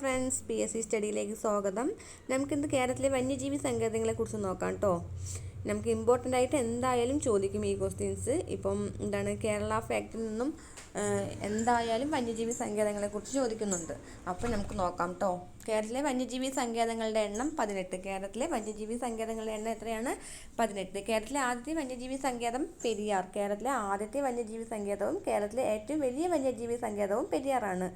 Friends P S C സ്റ്റഡിയിലേക്ക് സ്വാഗതം. നമുക്കിന്ന് കേരളത്തിലെ വന്യജീവി സങ്കേതങ്ങളെ കുറിച്ച് നോക്കാം കേട്ടോ നമുക്ക് ഇമ്പോർട്ടന്റ് ആയിട്ട് എന്തായാലും ചോദിക്കും ഈ ക്വസ്റ്റ്യൻസ് ഇപ്പം എന്താണ് കേരള ഫാക്ടിൽ നിന്നും എന്തായാലും വന്യജീവി സങ്കേതങ്ങളെ കുറിച്ച് ചോദിക്കുന്നുണ്ട്. അപ്പോൾ നമുക്ക് നോക്കാം കേട്ടോ കേരളത്തിലെ വന്യജീവി സങ്കേതങ്ങളുടെ എണ്ണം പതിനെട്ട്. കേരളത്തിലെ വന്യജീവി സങ്കേതങ്ങളുടെ എണ്ണം എത്രയാണ്? പതിനെട്ട്. കേരളത്തിലെ ആദ്യത്തെ വന്യജീവി സങ്കേതം പെരിയാർ. കേരളത്തിലെ ആദ്യത്തെ വന്യജീവി സങ്കേതവും കേരളത്തിലെ ഏറ്റവും വലിയ വന്യജീവി സങ്കേതവും പെരിയാറാണ്.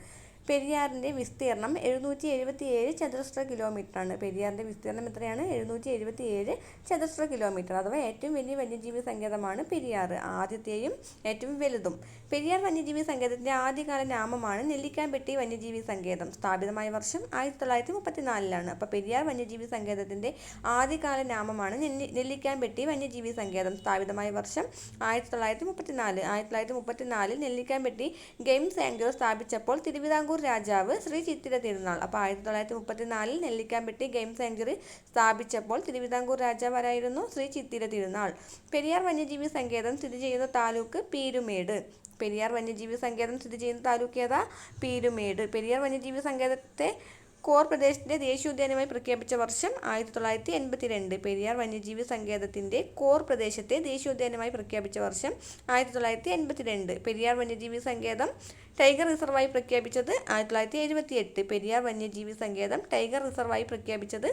പെരിയാറിന്റെ വിസ്തീർണം എഴുന്നൂറ്റി എഴുപത്തിയേഴ് ചതുരശ്ര കിലോമീറ്ററാണ്. പെരിയാറിന്റെ വിസ്തീർണം എത്രയാണ്? എഴുന്നൂറ്റി എഴുപത്തിയേഴ് ചതുരശ്ര കിലോമീറ്റർ. അഥവാ ഏറ്റവും വലിയ വന്യജീവി സങ്കേതമാണ് പെരിയാർ. ആദ്യത്തെയും ഏറ്റവും വലുതും. പെരിയാർ വന്യജീവി സങ്കേതത്തിന്റെ ആദ്യകാല നാമമാണ് നെല്ലിക്കാൻപെട്ടി വന്യജീവി സങ്കേതം. സ്ഥാപിതമായ വർഷം ആയിരത്തി തൊള്ളായിരത്തി മുപ്പത്തിനാലിലാണ് അപ്പോൾ പെരിയാർ വന്യജീവി സങ്കേതത്തിന്റെ ആദ്യകാല നാമമാണ് നെല്ലി നെല്ലിക്കാൻപെട്ടി വന്യജീവി സങ്കേതം. സ്ഥാപിതമായ വർഷം ആയിരത്തി തൊള്ളായിരത്തി മുപ്പത്തിനാല് ആയിരത്തി തൊള്ളായിരത്തി മുപ്പത്തിനാലിൽ നെല്ലിക്കാൻപെട്ടി ഗെയിംസ് ആങ്കർ സ്ഥാപിച്ചപ്പോൾ തിരുവിതാംകൂർ രാജാവ് ശ്രീ ചിത്തിര തിരുനാൾ. അപ്പോൾ ആയിരത്തി തൊള്ളായിരത്തി മുപ്പത്തിനാലിൽ നെല്ലിക്കാമ്പെട്ടി ഗെയിം സെഞ്ചുറി സ്ഥാപിച്ചപ്പോൾ തിരുവിതാംകൂർ രാജാവരായിരുന്നു ശ്രീ ചിത്തിര തിരുനാൾ. പെരിയാർ വന്യജീവി സങ്കേതം സ്ഥിതി ചെയ്യുന്ന താലൂക്ക് പീരുമേട്. പെരിയാർ വന്യജീവി സങ്കേതം സ്ഥിതി ചെയ്യുന്ന താലൂക്ക് ഏതാ? പീരുമേട്. പെരിയാർ വന്യജീവി സങ്കേതത്തെ കോർ പ്രദേശത്തെ ദേശീയോദ്യാനമായി പ്രഖ്യാപിച്ച വർഷം ആയിരത്തി തൊള്ളായിരത്തി എൺപത്തി രണ്ട് പെരിയാർ വന്യജീവി സങ്കേതത്തിന്റെ കോർ പ്രദേശത്തെ ദേശീയോദ്യാനമായി പ്രഖ്യാപിച്ച വർഷം ആയിരത്തി തൊള്ളായിരത്തി എൺപത്തി രണ്ട് പെരിയാർ വന്യജീവി സങ്കേതം ടൈഗർ റിസർവായി പ്രഖ്യാപിച്ചത് ആയിരത്തി തൊള്ളായിരത്തി എഴുപത്തി എട്ട് പെരിയാർ വന്യജീവി സങ്കേതം ടൈഗർ റിസർവായി പ്രഖ്യാപിച്ചത്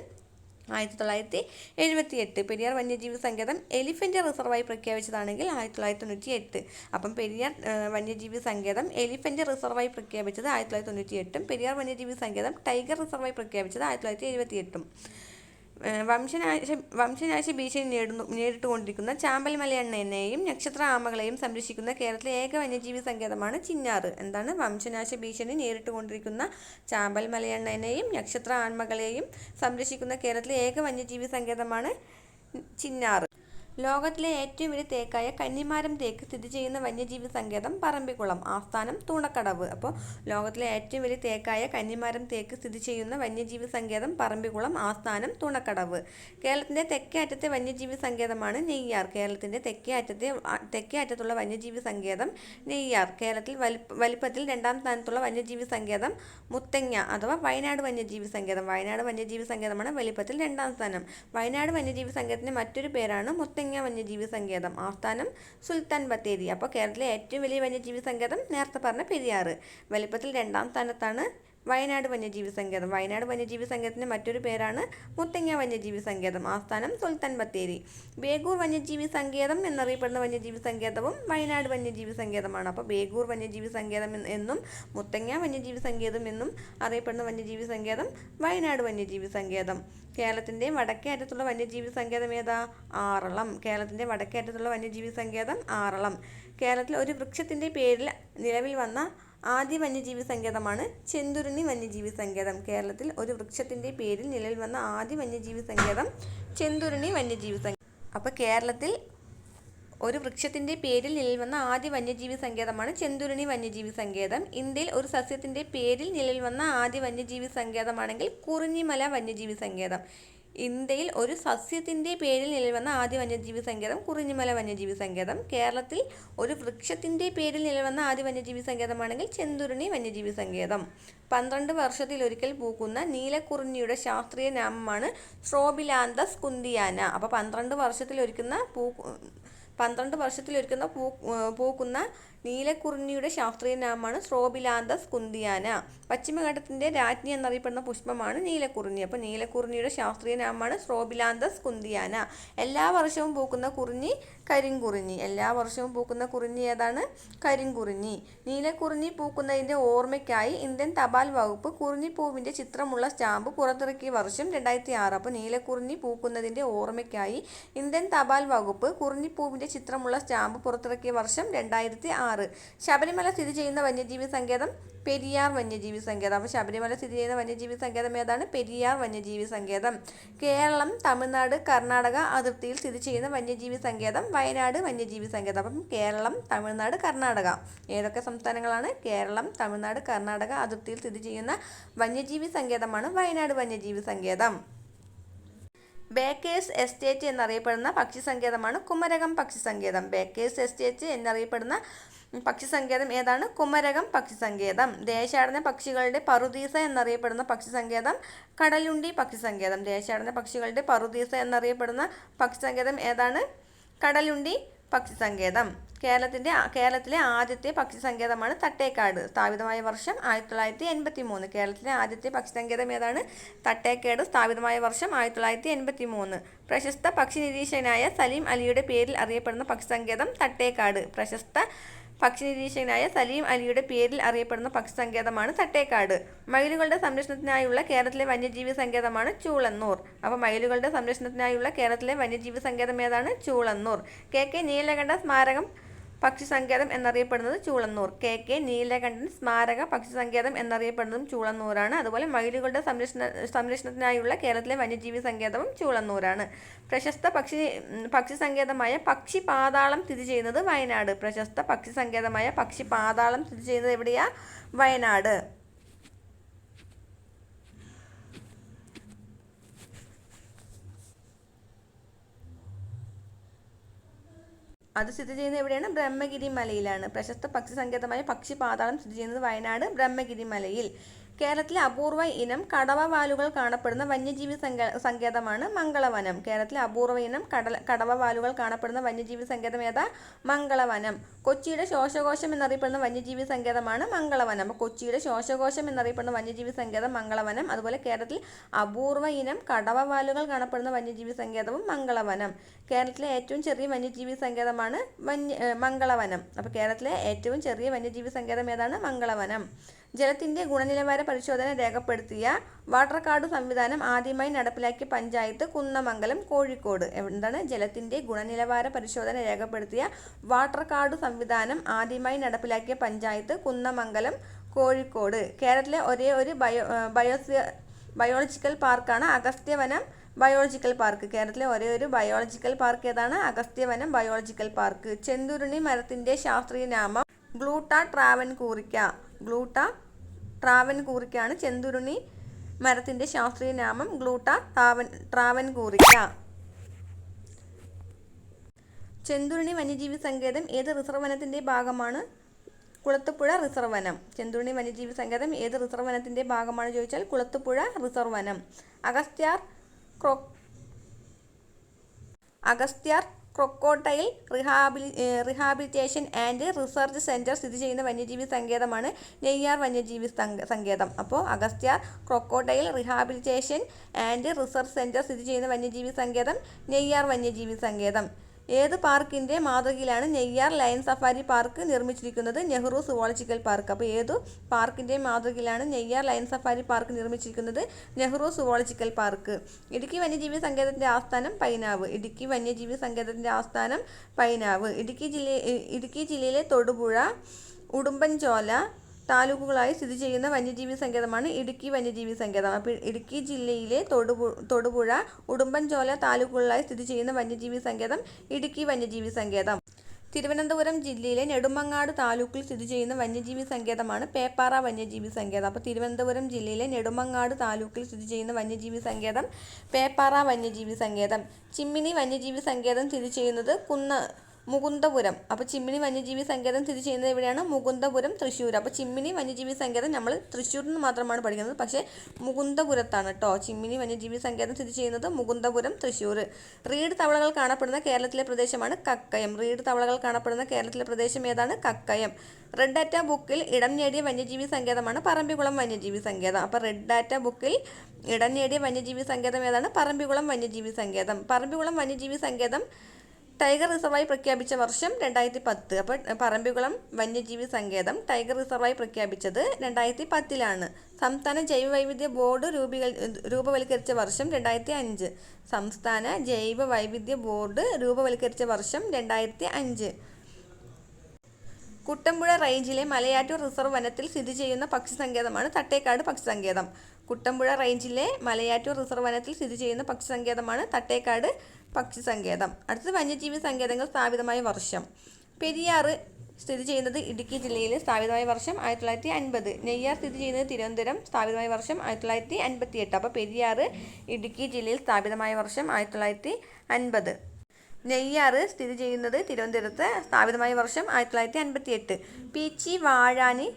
ആയിരത്തി തൊള്ളായിരത്തി എഴുപത്തി എട്ട് പെരിയാർ വന്യജീവി സങ്കേതം എലിഫന്റ് റിസർവായി പ്രഖ്യാപിച്ചതാണെങ്കിൽ ആയിരത്തി തൊള്ളായിരത്തി തൊണ്ണൂറ്റി എട്ട് അപ്പം പെരിയാർ വന്യജീവി സങ്കേതം എലിഫന്റ് റിസർവായി പ്രഖ്യാപിച്ചത് ആയിരത്തി തൊള്ളായിരത്തി തൊണ്ണൂറ്റി എട്ടും പെരിയാർ വന്യജീവി സങ്കേതം ടൈഗർ റിസർവായി പ്രഖ്യാപിച്ചത് ആയിരത്തി തൊള്ളായിരത്തി എഴുപത്തി എട്ടും വംശനാശ വംശനാശ ഭീഷണി നേടുന്നു നേരിട്ടുകൊണ്ടിരിക്കുന്ന ചാമ്പൽ മലയണ്ണനെയും നക്ഷത്ര ആമകളെയും സംരക്ഷിക്കുന്ന കേരളത്തിലെ ഏക വന്യജീവി സങ്കേതമാണ് ചിന്നാറ്. എന്താണ്? വംശനാശ ഭീഷണി നേരിട്ടുകൊണ്ടിരിക്കുന്ന ചാമ്പൽ മലയണ്ണനെയും നക്ഷത്ര ആമകളെയും സംരക്ഷിക്കുന്ന കേരളത്തിലെ ഏക വന്യജീവി സങ്കേതമാണ് ചിന്നാറ്. ലോകത്തിലെ ഏറ്റവും വലിയ തേക്കായ കന്നിമാരം തേക്ക് സ്ഥിതി ചെയ്യുന്ന വന്യജീവി സങ്കേതം പറമ്പിക്കുളം ആസ്ഥാനം തൂണക്കടവ്. അപ്പോൾ ലോകത്തിലെ ഏറ്റവും വലിയ തേക്കായ കന്നിമാരം തേക്ക് സ്ഥിതി ചെയ്യുന്ന വന്യജീവി സങ്കേതം പറമ്പിക്കുളം ആസ്ഥാനം തൂണക്കടവ്. കേരളത്തിന്റെ തെക്കേ അറ്റത്തെ വന്യജീവി സങ്കേതമാണ് നെയ്യാർ. കേരളത്തിന്റെ തെക്കേ അറ്റത്തെ തെക്കേ അറ്റത്തുള്ള വന്യജീവി സങ്കേതം നെയ്യാർ. കേരളത്തിൽ വലിപ്പ വലിപ്പത്തിൽ രണ്ടാം സ്ഥാനത്തുള്ള വന്യജീവി സങ്കേതം മുത്തങ്ങ അഥവാ വയനാട് വന്യജീവി സങ്കേതം. വയനാട് വന്യജീവി സങ്കേതമാണ് വലിപ്പത്തിൽ രണ്ടാം സ്ഥാനം. വയനാട് വന്യജീവി സങ്കേതത്തിന്റെ മറ്റൊരു പേരാണ് മുത്തങ്ങ. വന്യജീവി സങ്കേതം ആസ്ഥാനം സുൽത്താൻ ബത്തേരി. അപ്പോൾ കേരളത്തിലെ ഏറ്റവും വലിയ വന്യജീവി സങ്കേതം നേരത്തെ പറഞ്ഞ പെരിയാറ്. വലിപ്പത്തിൽ രണ്ടാം സ്ഥാനത്താണ് വയനാട് വന്യജീവി സങ്കേതം വയനാട് വന്യജീവി സങ്കേതത്തിന്റെ മറ്റൊരു പേരാണ് മുത്തങ്ങ വന്യജീവി സങ്കേതം ആസ്ഥാനം സുൽത്താൻ ബത്തേരി. ബേഗൂർ വന്യജീവി സങ്കേതം എന്നറിയപ്പെടുന്ന വന്യജീവി സങ്കേതവും വയനാട് വന്യജീവി സങ്കേതമാണ് അപ്പോൾ ബേഗൂർ വന്യജീവി സങ്കേതം എന്നും മുത്തങ്ങ വന്യജീവി സങ്കേതം എന്നും അറിയപ്പെടുന്ന വന്യജീവി സങ്കേതം വയനാട് വന്യജീവി സങ്കേതം കേരളത്തിന്റെ വടക്കേ അറ്റത്തുള്ള വന്യജീവി സങ്കേതം ഏതാ? ആറളം. കേരളത്തിന്റെ വടക്കേ അറ്റത്തുള്ള വന്യജീവി സങ്കേതം ആറളം. കേരളത്തിൽ ഒരു വൃക്ഷത്തിന്റെ പേരിൽ നിലവിൽ വന്ന ആദ്യ വന്യജീവി സങ്കേതമാണ് ചെന്തുരുണി വന്യജീവി സങ്കേതം. കേരളത്തിൽ ഒരു വൃക്ഷത്തിന്റെ പേരിൽ നിലവിൽ വന്ന ആദ്യ വന്യജീവി സങ്കേതം ചെന്തുരുണി വന്യജീവി സങ്കേതം. അപ്പോൾ കേരളത്തിൽ ഒരു വൃക്ഷത്തിന്റെ പേരിൽ നിലവിൽ വന്ന ആദ്യ വന്യജീവി സങ്കേതമാണ് ചെന്തുരുണി വന്യജീവി സങ്കേതം. ഇന്ത്യയിൽ ഒരു സസ്യത്തിന്റെ പേരിൽ നിലവിൽ വന്ന ആദ്യ വന്യജീവി സങ്കേതമാണെങ്കിൽ കുറിഞ്ഞിമല വന്യജീവി സങ്കേതം. ഇന്ത്യയിൽ ഒരു സസ്യത്തിന്റെ പേരിൽ നിലവന്ന വന്ന ആദ്യ വന്യജീവി സങ്കേതം കുറിഞ്ഞിമല വന്യജീവി സങ്കേതം. കേരളത്തിൽ ഒരു വൃക്ഷത്തിന്റെ പേരിൽ നിലവന്ന വന്ന ആദ്യ വന്യജീവി സങ്കേതമാണെങ്കിൽ ചെന്തുരുണി വന്യജീവി സങ്കേതം. പന്ത്രണ്ട് വർഷത്തിലൊരിക്കൽ പൂക്കുന്ന നീലക്കുറിഞ്ഞിയുടെ ശാസ്ത്രീയ നാമമാണ് സ്ട്രോബിലാന്തസ് കുന്തിയാന. അപ്പോൾ പന്ത്രണ്ട് വർഷത്തിലൊരുക്കുന്ന പൂ പന്ത്രണ്ട് വർഷത്തിലൊരുക്കുന്ന പൂ പൂക്കുന്ന നീലക്കുറിഞ്ഞിയുടെ ശാസ്ത്രീയ നാമമാണ് സ്രോബിലാന്തസ് കുന്തിയാന. പശ്ചിമഘട്ടത്തിന്റെ രാജ്ഞി എന്നറിയപ്പെടുന്ന പുഷ്പമാണ് നീലക്കുറിഞ്ഞി. അപ്പോൾ നീലക്കുറിഞ്ഞിയുടെ ശാസ്ത്രീയ നാമമാണ് സ്രോബിലാന്തസ് കുന്തിയാന. എല്ലാ വർഷവും പൂക്കുന്ന കുറിഞ്ഞി കരിങ്കുറിഞ്ഞി. എല്ലാ വർഷവും പൂക്കുന്ന കുറിഞ്ഞി ഏതാണ്? കരിങ്കുറിഞ്ഞി. നീലക്കുറിഞ്ഞി പൂക്കുന്നതിന്റെ ഓർമ്മയ്ക്കായി ഇന്ത്യൻ തപാൽ വകുപ്പ് കുറിഞ്ഞിപ്പൂവിന്റെ ചിത്രമുള്ള സ്റ്റാമ്പ് പുറത്തിറക്കിയ വർഷം രണ്ടായിരത്തി ആറ് അപ്പോൾ നീലക്കുറിഞ്ഞി പൂക്കുന്നതിന്റെ ഓർമ്മയ്ക്കായി ഇന്ത്യൻ തപാൽ വകുപ്പ് കുറിഞ്ഞിപ്പൂവിന്റെ ചിത്രമുള്ള സ്റ്റാമ്പ് പുറത്തിറക്കിയ വർഷം രണ്ടായിരത്തി ആറ് ശബരിമല സ്ഥിതി ചെയ്യുന്ന വന്യജീവി സങ്കേതം? പെരിയാർ വന്യജീവി സങ്കേതം. അപ്പോൾ ശബരിമല സ്ഥിതി ചെയ്യുന്ന വന്യജീവി സങ്കേതം ഏതാണ്? പെരിയാർ വന്യജീവി സങ്കേതം. കേരളം തമിഴ്നാട് കർണാടക അതിർത്തിയിൽ സ്ഥിതി ചെയ്യുന്ന വന്യജീവി സങ്കേതം വയനാട് വന്യജീവി സങ്കേതം. അപ്പം കേരളം തമിഴ്നാട് കർണാടക. ഏതൊക്കെ സംസ്ഥാനങ്ങളാണ്? കേരളം തമിഴ്നാട് കർണാടക അതിർത്തിയിൽ സ്ഥിതി ചെയ്യുന്ന വന്യജീവി സങ്കേതമാണ് വയനാട് വന്യജീവി സങ്കേതം. ബേക്കേഴ്സ് എസ്റ്റേറ്റ് എന്നറിയപ്പെടുന്ന പക്ഷി സങ്കേതമാണ് കുമരകം പക്ഷി സങ്കേതം. ബേക്കേഴ്സ് എസ്റ്റേറ്റ് എന്നറിയപ്പെടുന്ന പക്ഷി സങ്കേതം ഏതാണ്? കുമരകം പക്ഷി സങ്കേതം. ദേശാടന പക്ഷികളുടെ പറുദീസ എന്നറിയപ്പെടുന്ന പക്ഷി സങ്കേതം. കടലുണ്ടി പക്ഷി സങ്കേതം. ദേശാടന പക്ഷികളുടെ പറുദീസ എന്നറിയപ്പെടുന്ന പക്ഷി സങ്കേതം ഏതാണ്? കടലുണ്ടി പക്ഷി സങ്കേതം കേരളത്തിന്റെ കേരളത്തിലെ ആദ്യത്തെ പക്ഷി സങ്കേതമാണ് തട്ടേക്കാട്. സ്ഥാപിതമായ വർഷം ആയിരത്തി തൊള്ളായിരത്തി എൺപത്തി മൂന്ന് കേരളത്തിലെ ആദ്യത്തെ പക്ഷി സങ്കേതം ഏതാണ്? തട്ടേക്കാട്. സ്ഥാപിതമായ വർഷം ആയിരത്തി തൊള്ളായിരത്തി എൺപത്തി മൂന്ന് പ്രശസ്ത പക്ഷി നിരീക്ഷകനായ സലീം അലിയുടെ പേരിൽ അറിയപ്പെടുന്ന പക്ഷി സങ്കേതം തട്ടേക്കാട്. പ്രശസ്ത പക്ഷി നിരീക്ഷകനായ സലീം അലിയുടെ പേരിൽ അറിയപ്പെടുന്ന പക്ഷി സങ്കേതമാണ് തട്ടേക്കാട്. മയിലുകളുടെ സംരക്ഷണത്തിനായുള്ള കേരളത്തിലെ വന്യജീവി സങ്കേതമാണ് ചൂളന്നൂർ. അപ്പോൾ മയിലുകളുടെ സംരക്ഷണത്തിനായുള്ള കേരളത്തിലെ വന്യജീവി സങ്കേതം ഏതാണ്? ചൂളന്നൂർ. കെ കെ നീലകണ്ഠ സ്മാരകം പക്ഷി സങ്കേതം എന്നറിയപ്പെടുന്നത് ചൂളന്നൂർ. കെ കെ നീലകണ്ഠൻ സ്മാരക പക്ഷി സങ്കേതം എന്നറിയപ്പെടുന്നതും ചൂളന്നൂരാണ്. അതുപോലെ മയിലുകളുടെ സംരക്ഷണ സംരക്ഷണത്തിനായുള്ള കേരളത്തിലെ വന്യജീവി സങ്കേതവും ചൂളന്നൂരാണ്. പ്രശസ്ത പക്ഷി പക്ഷി സങ്കേതമായ പക്ഷി പാതാളം സ്ഥിതി ചെയ്യുന്നത് വയനാട്. പ്രശസ്ത പക്ഷി സങ്കേതമായ പക്ഷി പാതാളം സ്ഥിതി ചെയ്യുന്നത് എവിടെയാ? വയനാട്. അത് സ്ഥിതി ചെയ്യുന്നത് എവിടെയാണ്? ബ്രഹ്മഗിരി മലയിലാണ് പ്രശസ്ത പക്ഷി സങ്കേതമായ പക്ഷി പാതാളം സ്ഥിതി ചെയ്യുന്നത് വയനാട് ബ്രഹ്മഗിരി മലയിൽ കേരളത്തിലെ അപൂർവ ഇനം കടവവാലുകൾ കാണപ്പെടുന്ന വന്യജീവി സങ്കേതമാണ് മംഗളവനം. കേരളത്തിലെ അപൂർവ ഇനം കടല കടവവാലുകൾ കാണപ്പെടുന്ന വന്യജീവി സങ്കേതം ഏതാ? മംഗളവനം. കൊച്ചിയുടെ ശ്വാസകോശം എന്നറിയപ്പെടുന്ന വന്യജീവി സങ്കേതമാണ് മംഗളവനം. അപ്പോൾ കൊച്ചിയുടെ ശ്വാസകോശം എന്നറിയപ്പെടുന്ന വന്യജീവി സങ്കേതം മംഗളവനം. അതുപോലെ കേരളത്തിൽ അപൂർവ ഇനം കടവവാലുകൾ കാണപ്പെടുന്ന വന്യജീവി സങ്കേതവും മംഗളവനം. കേരളത്തിലെ ഏറ്റവും ചെറിയ വന്യജീവി സങ്കേതമാണ് വന്യ മംഗളവനം. അപ്പോൾ കേരളത്തിലെ ഏറ്റവും ചെറിയ വന്യജീവി സങ്കേതം ഏതാണ്? മംഗളവനം. ജലത്തിന്റെ ഗുണനിലവാര പരിശോധന രേഖപ്പെടുത്തിയ വാട്ടർ കാർഡ് സംവിധാനം ആദ്യമായി നടപ്പിലാക്കിയ പഞ്ചായത്ത് കുന്നമംഗലം കോഴിക്കോട്. എന്താണ് ജലത്തിന്റെ ഗുണനിലവാര പരിശോധന രേഖപ്പെടുത്തിയ വാട്ടർ കാർഡ് സംവിധാനം ആദ്യമായി നടപ്പിലാക്കിയ പഞ്ചായത്ത് കുന്നമംഗലം കോഴിക്കോട്? കേരളത്തിലെ ഒരേ ഒരു ബയോ ബയോസിയ ബയോളജിക്കൽ പാർക്കാണ് അഗസ്ത്യവനം ബയോളജിക്കൽ പാർക്ക്. കേരളത്തിലെ ഒരേ ഒരു ബയോളജിക്കൽ പാർക്ക് ഏതാണ്? Agasthyavanam biological park. ചെന്തുരുണി മരത്തിന്റെ ശാസ്ത്രീയ നാമം ഗ്ലൂട്ട ട്രാവൻകൂറിക്ക. ഗ്ലൂട്ട ട്രാവൻകൂറിക്കാണ് ചെന്തുരുണി മരത്തിന്റെ ശാസ്ത്രീയ നാമം ഗ്ലൂട്ട ട്രാവൻ ട്രാവൻകൂറിക്ക. ചെന്തുരുണി വന്യജീവി സങ്കേതം ഏത് റിസർവ് വനത്തിന്റെ ഭാഗമാണ്? കുളത്തുപുഴ റിസർവ് വനം ചെന്തുരുണി വന്യജീവി സങ്കേതം ഏത് റിസർവ് വനത്തിന്റെ ഭാഗമാണ് ചോദിച്ചാൽ കുളത്തുപുഴ റിസർവ് വനം അഗസ്ത്യാർ ക്രോ അഗസ്ത്യാർ ക്രൊക്കോട്ടൈൽ റിഹാബിലി റിഹാബിലിറ്റേഷൻ ആൻഡ് റിസർച്ച് സെന്റർ സ്ഥിതി ചെയ്യുന്ന വന്യജീവി സങ്കേതമാണ് നെയ്യാർ വന്യജീവി സങ്കേതം. അപ്പോൾ Agasthyar crocodile rehabilitation and research centre സ്ഥിതി ചെയ്യുന്ന വന്യജീവി സങ്കേതം നെയ്യാർ വന്യജീവി സങ്കേതം. ഏത് പാർക്കിന്റെ മാതൃകയിലാണ് നെയ്യാർ ലയൺ സഫാരി പാർക്ക് നിർമ്മിച്ചിരിക്കുന്നത്? Nehru zoological park. അപ്പോൾ ഏതു പാർക്കിന്റെ മാതൃകയിലാണ് നെയ്യാർ ലയൺ സഫാരി പാർക്ക് നിർമ്മിച്ചിരിക്കുന്നത്? Nehru zoological park. ഇടുക്കി വന്യജീവി സങ്കേതത്തിന്റെ ആസ്ഥാനം പൈനാവ്. ഇടുക്കി വന്യജീവി സങ്കേതത്തിന്റെ ആസ്ഥാനം പൈനാവ്. ഇടുക്കി ജില്ല ഇടുക്കി ജില്ലയിലെ തൊടുപുഴ ഉടുമ്പൻചോല താലൂക്കുകളായി സ്ഥിതി ചെയ്യുന്ന വന്യജീവി സങ്കേതമാണ് ഇടുക്കി വന്യജീവി സങ്കേതം. അപ്പോൾ ഇടുക്കി ജില്ലയിലെ തൊടുപു തൊടുപുഴ ഉടുമ്പൻചോല താലൂക്കുകളായി സ്ഥിതി ചെയ്യുന്ന വന്യജീവി സങ്കേതം ഇടുക്കി വന്യജീവി സങ്കേതം. തിരുവനന്തപുരം ജില്ലയിലെ നെടുമങ്ങാട് താലൂക്കിൽ സ്ഥിതി ചെയ്യുന്ന വന്യജീവി സങ്കേതമാണ് പേപ്പാറ വന്യജീവി സങ്കേതം. അപ്പോൾ തിരുവനന്തപുരം ജില്ലയിലെ നെടുമങ്ങാട് താലൂക്കിൽ സ്ഥിതി ചെയ്യുന്ന വന്യജീവി സങ്കേതം പേപ്പാറ വന്യജീവി സങ്കേതം. ചിമ്മിനി വന്യജീവി സങ്കേതം സ്ഥിതി ചെയ്യുന്നത് കുന്ന മുകുന്ദപുരം. അപ്പോൾ ചിമ്മിനി വന്യജീവി സങ്കേതം സ്ഥിതി ചെയ്യുന്നത് എവിടെയാണ്? മുകുന്ദപുരം തൃശ്ശൂർ അപ്പോൾ ചിമ്മിനി വന്യജീവി സങ്കേതം നമ്മൾ തൃശ്ശൂരിൽ നിന്ന് മാത്രമാണ് പഠിക്കുന്നത്. പക്ഷേ മുകുന്ദപുരത്താണ് കേട്ടോ ചിമ്മിനി വന്യജീവി സങ്കേതം സ്ഥിതി ചെയ്യുന്നത് മുകുന്ദപുരം തൃശ്ശൂർ റീഡ് തവളകൾ കാണപ്പെടുന്ന കേരളത്തിലെ പ്രദേശമാണ് കക്കയം. റീഡ് തവളകൾ കാണപ്പെടുന്ന കേരളത്തിലെ പ്രദേശം ഏതാണ്? കക്കയം. റെഡ് ഡാറ്റ ബുക്കിൽ ഇടം നേടിയ വന്യജീവി സങ്കേതമാണ് പറമ്പിക്കുളം വന്യജീവി സങ്കേതം. അപ്പോൾ റെഡ് ഡാറ്റ ബുക്കിൽ ഇടം നേടിയ വന്യജീവി സങ്കേതം ഏതാണ്? പറമ്പിക്കുളം വന്യജീവി സങ്കേതം. പറമ്പിക്കുളം വന്യജീവി സങ്കേതം ടൈഗർ റിസർവായി പ്രഖ്യാപിച്ച വർഷം രണ്ടായിരത്തി പത്ത് അപ്പോൾ പറമ്പിക്കുളം വന്യജീവി സങ്കേതം ടൈഗർ റിസർവായി പ്രഖ്യാപിച്ചത് രണ്ടായിരത്തി പത്തിലാണ് സംസ്ഥാന ജൈവ വൈവിധ്യ ബോർഡ് രൂപീക രൂപവൽക്കരിച്ച വർഷം രണ്ടായിരത്തി അഞ്ച് സംസ്ഥാന ജൈവ വൈവിധ്യ ബോർഡ് രൂപവൽക്കരിച്ച വർഷം രണ്ടായിരത്തി അഞ്ച് കുട്ടമ്പുഴ റേഞ്ചിലെ മലയാറ്റൂർ റിസർവ് വനത്തിൽ സ്ഥിതി ചെയ്യുന്ന പക്ഷി സങ്കേതമാണ് തട്ടേക്കാട് പക്ഷി സങ്കേതം. കുട്ടമ്പുഴ റേഞ്ചിലെ മലയാറ്റൂർ റിസർവ് വനത്തിൽ സ്ഥിതി ചെയ്യുന്ന പക്ഷി സങ്കേതമാണ് തട്ടേക്കാട് പക്ഷി സങ്കേതം അടുത്തത് വന്യജീവി സങ്കേതങ്ങൾ സ്ഥാപിതമായ വർഷം. പെരിയാർ സ്ഥിതി ചെയ്യുന്നത് ഇടുക്കി ജില്ലയിൽ സ്ഥാപിതമായ വർഷം ആയിരത്തി തൊള്ളായിരത്തി അൻപത്. നെയ്യാർ സ്ഥിതി ചെയ്യുന്നത് തിരുവനന്തപുരം സ്ഥാപിതമായ വർഷം ആയിരത്തി തൊള്ളായിരത്തി അൻപത്തി എട്ട് അപ്പോൾ പെരിയാർ ഇടുക്കി ജില്ലയിൽ സ്ഥാപിതമായ വർഷം ആയിരത്തി തൊള്ളായിരത്തി അൻപത്. നെയ്യാറ് സ്ഥിതി ചെയ്യുന്നത് തിരുവനന്തപുരത്ത് സ്ഥാപിതമായ വർഷം ആയിരത്തി തൊള്ളായിരത്തി അൻപത്തി എട്ട് പീച്ചി വാഴാനി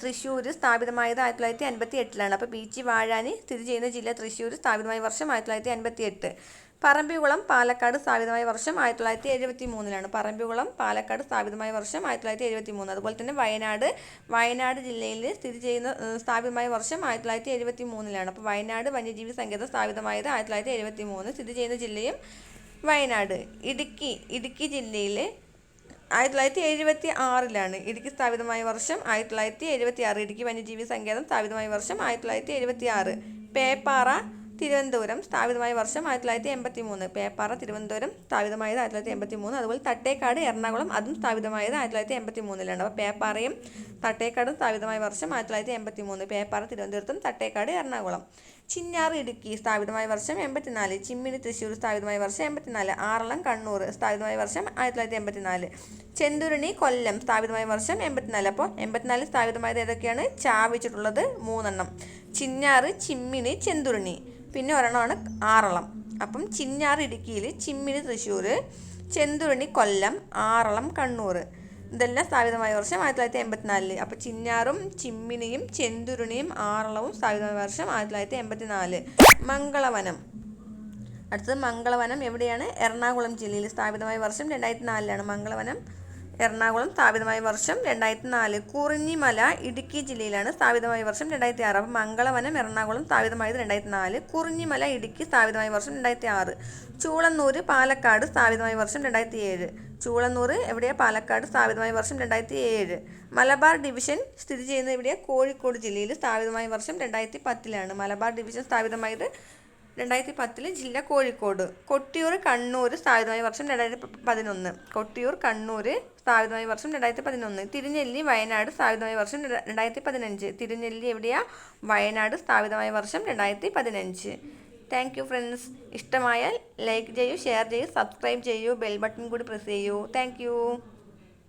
തൃശ്ശൂർ സ്ഥാപിതമായത് ആയിരത്തി തൊള്ളായിരത്തി അൻപത്തി എട്ടിലാണ് അപ്പോൾ പീച്ചി വാഴാനി സ്ഥിതി ചെയ്യുന്ന ജില്ല തൃശ്ശൂർ സ്ഥാപിതമായ വർഷം ആയിരത്തി തൊള്ളായിരത്തി അൻപത്തി എട്ട് പറമ്പിക്കുളം പാലക്കാട് സ്ഥാപിതമായ വർഷം ആയിരത്തി തൊള്ളായിരത്തി എഴുപത്തി മൂന്നിലാണ് പറമ്പികുളം പാലക്കാട് സ്ഥാപിതമായ വർഷം ആയിരത്തി തൊള്ളായിരത്തി എഴുപത്തി മൂന്ന് അതുപോലെ തന്നെ വയനാട് വയനാട് ജില്ലയിൽ സ്ഥിതി ചെയ്യുന്ന സ്ഥാപിതമായ വർഷം ആയിരത്തി തൊള്ളായിരത്തി എഴുപത്തി മൂന്നിലാണ് അപ്പോൾ വയനാട് വന്യജീവി സങ്കേതം സ്ഥാപിതമായത് ആയിരത്തി തൊള്ളായിരത്തി എഴുപത്തി മൂന്ന് സ്ഥിതി ചെയ്യുന്ന ജില്ലയും വയനാട്. ഇടുക്കി ഇടുക്കി ജില്ലയിൽ ആയിരത്തി തൊള്ളായിരത്തി എഴുപത്തി ആറിലാണ് ഇടുക്കി സ്ഥാപിതമായ വർഷം ആയിരത്തി തൊള്ളായിരത്തി എഴുപത്തി ആറ് ഇടുക്കി വന്യജീവി സങ്കേതം സ്ഥാപിതമായ വർഷം ആയിരത്തി തൊള്ളായിരത്തി എഴുപത്തി ആറ് പേപ്പാറ തിരുവനന്തപുരം സ്ഥാപിതമായ വർഷം ആയിരത്തി തൊള്ളായിരത്തി എൺപത്തി മൂന്ന് പേപ്പാറ തിരുവനന്തപുരം സ്ഥാപിതമായത് ആയിരത്തി തൊള്ളായിരത്തി എൺപത്തി മൂന്ന് അതുപോലെ തട്ടേക്കാട് എറണാകുളം അതും സ്ഥാപിതമായത് ആയിരത്തി തൊള്ളായിരത്തി എൺപത്തി മൂന്നിലാണ് അപ്പോൾ പേപ്പാറയും തട്ടേക്കാടും സ്ഥാപിതമായ വർഷം ആയിരത്തി തൊള്ളായിരത്തി എൺപത്തി മൂന്ന് പേപ്പാറ തിരുവനന്തപുരത്തും തട്ടേക്കാട് എറണാകുളം. ചിന്നാർ ഇടുക്കി സ്ഥാപിതമായ വർഷം എൺപത്തിനാല്. ചിമ്മിനി തൃശ്ശൂർ സ്ഥാപിതമായ വർഷം എൺപത്തിനാല്. ആറളം കണ്ണൂർ സ്ഥാപിതമായ വർഷം ആയിരത്തി തൊള്ളായിരത്തി എൺപത്തിനാല് ചെന്തുരുണി കൊല്ലം സ്ഥാപിതമായ വർഷം എൺപത്തിനാല്. അപ്പോൾ എൺപത്തിനാല് സ്ഥാപിതമായത് ഏതൊക്കെയാണ്? ചാവിച്ചിട്ടുള്ളത് മൂന്നെണ്ണം. ചിന്നാർ ചിമ്മിണി ചെന്തുരുണി. പിന്നെ ഒരെണ്ണമാണ് ആറളം. അപ്പം ചിന്നാർ ഇടുക്കിയിൽ ചിമ്മിനി തൃശ്ശൂർ ചെന്തുരുണി കൊല്ലം ആറളം കണ്ണൂർ ഇതെല്ലാം സ്ഥാപിതമായ വർഷം ആയിരത്തി തൊള്ളായിരത്തി എൺപത്തിനാലിൽ. അപ്പോൾ ചിന്നാറും ചിമ്മിനിയും ചെന്തുരുണിയും ആറളവും സ്ഥാപിതമായ വർഷം ആയിരത്തി തൊള്ളായിരത്തി എൺപത്തിനാല്. മംഗളവനം. അടുത്തത് മംഗളവനം എവിടെയാണ്? എറണാകുളം ജില്ലയിൽ സ്ഥാപിതമായ വർഷം രണ്ടായിരത്തി നാലിലാണ് മംഗളവനം എറണാകുളം സ്ഥാപിതമായ വർഷം രണ്ടായിരത്തി നാല് കുറിഞ്ഞിമല ഇടുക്കി ജില്ലയിലാണ് സ്ഥാപിതമായ വർഷം രണ്ടായിരത്തി ആറ് അപ്പം മംഗളവനം എറണാകുളം സ്ഥാപിതമായത് രണ്ടായിരത്തി നാല് കുറിഞ്ഞിമല ഇടുക്കി സ്ഥാപിതമായ വർഷം രണ്ടായിരത്തി ആറ് ചൂളന്നൂര് പാലക്കാട് സ്ഥാപിതമായ വർഷം രണ്ടായിരത്തി ഏഴ് ചൂളന്നൂർ എവിടെയാണ് പാലക്കാട് സ്ഥാപിതമായ വർഷം രണ്ടായിരത്തി ഏഴ് മലബാർ ഡിവിഷൻ സ്ഥിതി ചെയ്യുന്നത് എവിടെയാണ് കോഴിക്കോട് ജില്ലയിൽ സ്ഥാപിതമായ വർഷം രണ്ടായിരത്തി പത്തിലാണ് മലബാർ ഡിവിഷൻ സ്ഥാപിതമായത് രണ്ടായിരത്തി പത്തിൽ ജില്ല കോഴിക്കോട്. കൊട്ടിയൂർ കണ്ണൂർ സ്ഥാപിതമായ വർഷം രണ്ടായിരത്തി പതിനൊന്ന് കൊട്ടിയൂർ കണ്ണൂർ സ്ഥാപിതമായ വർഷം രണ്ടായിരത്തി പതിനൊന്ന് തിരുനെല്ലി വയനാട് സ്ഥാപിതമായ വർഷം രണ്ട- രണ്ടായിരത്തി പതിനഞ്ച് തിരുനെല്ലി എവിടെയാ? വയനാട് സ്ഥാപിതമായ വർഷം രണ്ടായിരത്തി പതിനഞ്ച് താങ്ക് യു ഫ്രണ്ട്സ് ഇഷ്ടമായാൽ ലൈക്ക് ചെയ്യൂ ഷെയർ ചെയ്യൂ സബ്സ്ക്രൈബ് ചെയ്യൂ ബെൽ ബട്ടൺ കൂടി പ്രസ് ചെയ്യൂ. താങ്ക്